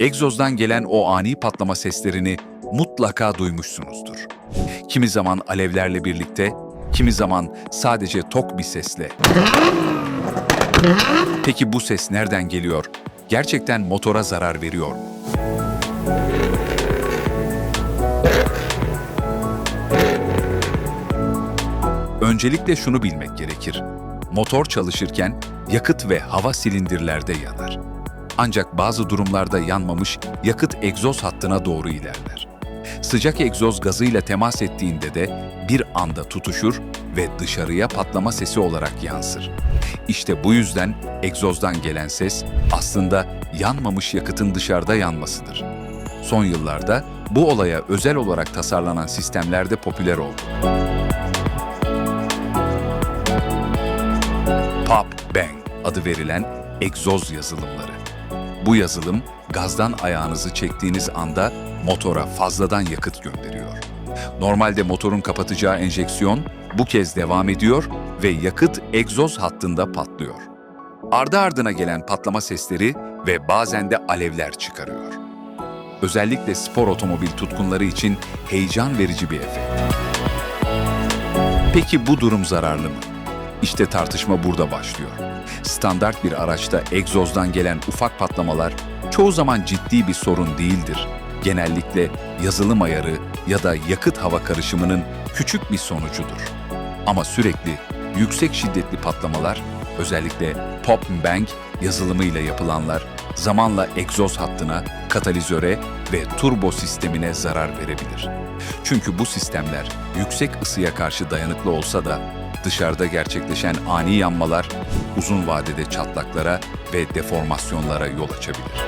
Egzozdan gelen o ani patlama seslerini mutlaka duymuşsunuzdur. Kimi zaman alevlerle birlikte, kimi zaman sadece tok bir sesle. Peki bu ses nereden geliyor? Gerçekten motora zarar veriyor mu? Öncelikle şunu bilmek gerekir. Motor çalışırken yakıt ve hava silindirlerde yanar. Ancak bazı durumlarda yanmamış yakıt egzoz hattına doğru ilerler. Sıcak egzoz gazıyla temas ettiğinde de bir anda tutuşur ve dışarıya patlama sesi olarak yansır. İşte bu yüzden egzozdan gelen ses aslında yanmamış yakıtın dışarıda yanmasıdır. Son yıllarda bu olaya özel olarak tasarlanan sistemler de popüler oldu. Pop Bang adı verilen egzoz yazılımları. Bu yazılım gazdan ayağınızı çektiğiniz anda motora fazladan yakıt gönderiyor. Normalde motorun kapatacağı enjeksiyon bu kez devam ediyor ve yakıt egzoz hattında patlıyor. Ardı ardına gelen patlama sesleri ve bazen de alevler çıkarıyor. Özellikle spor otomobil tutkunları için heyecan verici bir efekt. Peki bu durum zararlı mı? İşte tartışma burada başlıyor. Standart bir araçta egzozdan gelen ufak patlamalar çoğu zaman ciddi bir sorun değildir. Genellikle yazılım ayarı ya da yakıt hava karışımının küçük bir sonucudur. Ama sürekli yüksek şiddetli patlamalar, özellikle pop bang yazılımıyla yapılanlar zamanla egzoz hattına, katalizöre ve turbo sistemine zarar verebilir. Çünkü bu sistemler yüksek ısıya karşı dayanıklı olsa da dışarıda gerçekleşen ani yanmalar uzun vadede çatlaklara ve deformasyonlara yol açabilir.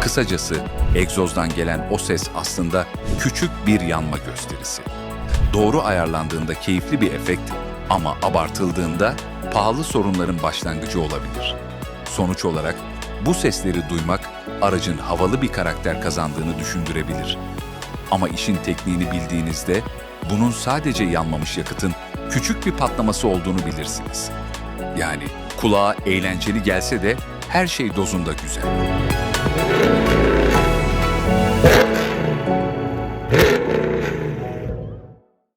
Kısacası egzozdan gelen o ses aslında küçük bir yanma gösterisi. Doğru ayarlandığında keyifli bir efekt ama abartıldığında pahalı sorunların başlangıcı olabilir. Sonuç olarak bu sesleri duymak aracın havalı bir karakter kazandığını düşündürebilir. Ama işin tekniğini bildiğinizde bunun sadece yanmamış yakıtın küçük bir patlaması olduğunu bilirsiniz. Yani kulağa eğlenceli gelse de her şey dozunda güzel.